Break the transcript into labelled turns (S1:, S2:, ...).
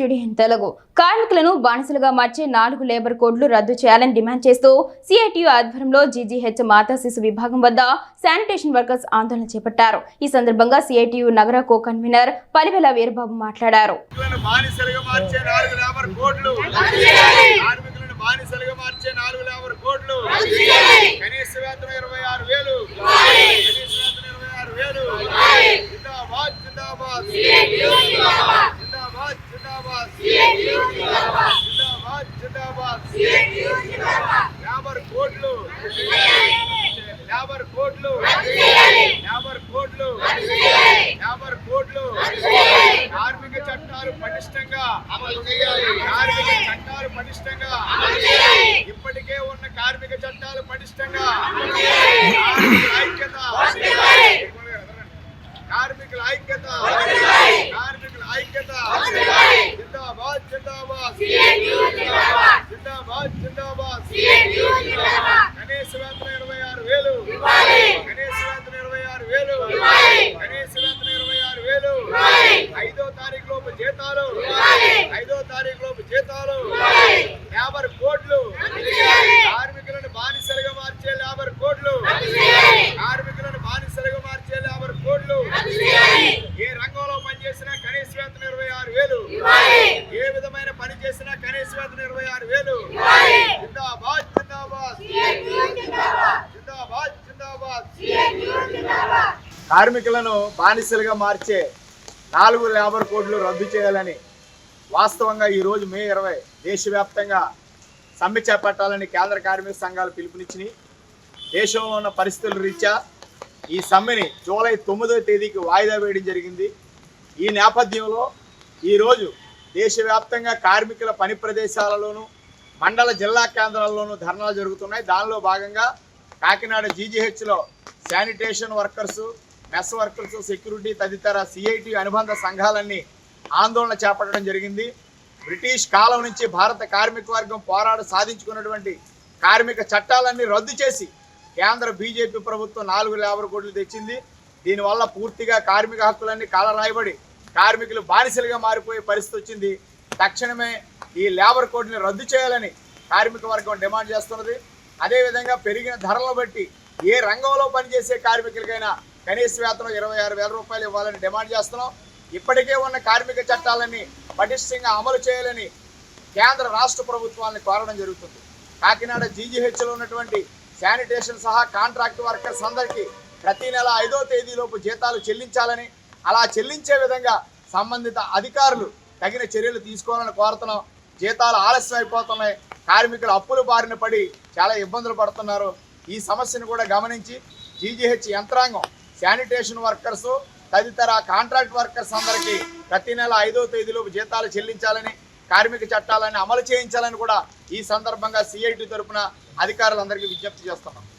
S1: News Telugu. కార్మికులను బానిసలుగా మార్చే నాలుగు లేబర్ కోడ్లు రద్దు చేయాలని డిమాండ్ చేస్తూ సిఐటియు ఆధ్వర్యంలో జీజీహెచ్ మాతా శిశు విభాగం వద్ద శానిటేషన్ వర్కర్స్ ఆందోళన చేపట్టారు. ఈ సందర్భంగా సిఐటియు నగర కో కన్వీనర్ పలివెల వీరబాబు మాట్లాడారు.
S2: బానిసలుగా మార్చే నాలుగు లేబర్ మార్చే నాలుగు లేబర్ కోడ్లు. కనీస వేతనం ఇరవై ఆరు వేలు కనీస వేతనం ఇరవై ఆరు వేలు జిందాబాద్ జిందాబాద్ జిందాబాద్ జిందాబాద్ జిందాబాద్. జిందాబాద్ లేబర్ కోడ్లు. లేబర్ కోడ్లు. లేబర్ కోడ్లు. లేబర్ కోడ్లు. కార్మిక చట్టాలు పటిష్టంగా కార్మిక చట్టాలు పటిష్టంగా ఇప్పటికే ఉన్న కార్మిక చట్టాలు పటిష్టంగా కార్మికుల ఐక్యత. కార్మికుల ఐక్యత కార్మికుల ఐక్యత జిందాబాద్. జిందాబాద్. ఇరవై ఆరు వేలు. కనీస వేతనం ఇరవై ఆరు వేలు. కనీస ఇరవై ఆరు వేలు. ఐదో తారీఖు లోపు జీతాలు. ఐదో తారీఖు లోపు జీతాలు. లేబర్ కోడ్లు. కార్మికులను బానిసలుగా మార్చే లేబర్ కోడ్లు. కార్మికులను బానిసలుగా మార్చే లేబర్ కోడ్లు ఏ రంగంలో పనిచేసినా కనీస వేతనం ఇరవై ఆరు వేలు. ఏ విధమైన పని చేసినా కనీస వేతనం ఇరవై ఆరు వేలు. జిందాబాద్ జిందాబాద్. జిందాబాద్. జిందాబాద్ కార్మికులను బానిసలుగా మార్చే నాలుగు లేబర్ కోడ్లు రద్దు చేయాలని వాస్తవంగా ఈరోజు మే ఇరవై దేశవ్యాప్తంగా సమ్మె చేపట్టాలని కేంద్ర కార్మిక సంఘాలు పిలుపునిచ్చినాయి. దేశంలో ఉన్న పరిస్థితుల రీత్యా ఈ సమ్మెని జూలై తొమ్మిదవ తేదీకి వాయిదా వేయడం జరిగింది. ఈ నేపథ్యంలో ఈరోజు దేశవ్యాప్తంగా కార్మికుల పని ప్రదేశాలలోనూ మండల జిల్లా కేంద్రాల్లోనూ ధర్నాలు జరుగుతున్నాయి. దానిలో భాగంగా Kakinada జీజీహెచ్లో sanitation workers mess workers security తదితర సిఐటి అనుబంధ సంఘాలన్నీ ఆందోళన చేపట్టడం జరిగింది. బ్రిటిష్ కాలం నుంచి భారత కార్మిక వర్గం పోరాట సాధించుకున్నటువంటి కార్మిక చట్టాలన్నీ రద్దు చేసి కేంద్ర బీజేపీ ప్రభుత్వం నాలుగు లేబర్ కోడ్లు తెచ్చింది. దీనివల్ల పూర్తిగా కార్మిక హక్కులన్నీ కాలరాయబడి కార్మికులు బానిసలుగా మారిపోయే పరిస్థితి వచ్చింది. తక్షణమే ఈ లేబర్ కోడ్ని రద్దు చేయాలని కార్మిక వర్గం డిమాండ్ చేస్తున్నది. అదేవిధంగా పెరిగిన ధరలను బట్టి ఏ రంగంలో పనిచేసే కార్మికులకైనా కనీస వేతనం ఇరవై ఆరు వేల రూపాయలు ఇవ్వాలని డిమాండ్ చేస్తున్నాం. ఇప్పటికే ఉన్న కార్మిక చట్టాలన్నీ పటిష్టంగా అమలు చేయాలని కేంద్ర రాష్ట్ర ప్రభుత్వాన్ని కోరడం జరుగుతుంది. కాకినాడ జీజీహెచ్లో ఉన్నటువంటి శానిటేషన్ సహా కాంట్రాక్ట్ వర్కర్స్ అందరికీ ప్రతి నెల ఐదో తేదీలోపు జీతాలు చెల్లించాలని అలా చెల్లించే విధంగా సంబంధిత అధికారులు తగిన చర్యలు తీసుకోవాలని కోరుతున్నాం. జీతాలు ఆలస్యం అయిపోతున్నాయి. కార్మికులు అప్పుల బారిన పడి చాలా ఇబ్బందులు పడుతున్నారు. ఈ సమస్యను కూడా గమనించి జీజీహెచ్ యంత్రాంగం శానిటేషన్ వర్కర్స్ తదితర కాంట్రాక్ట్ వర్కర్స్ అందరికీ ప్రతి నెల ఐదో తేదీలోపు జీతాలు చెల్లించాలని కార్మిక చట్టాలని అమలు చేయించాలని కూడా ఈ సందర్భంగా సిఐటి తరపున అధికారులందరికీ విజ్ఞప్తి చేస్తున్నాం.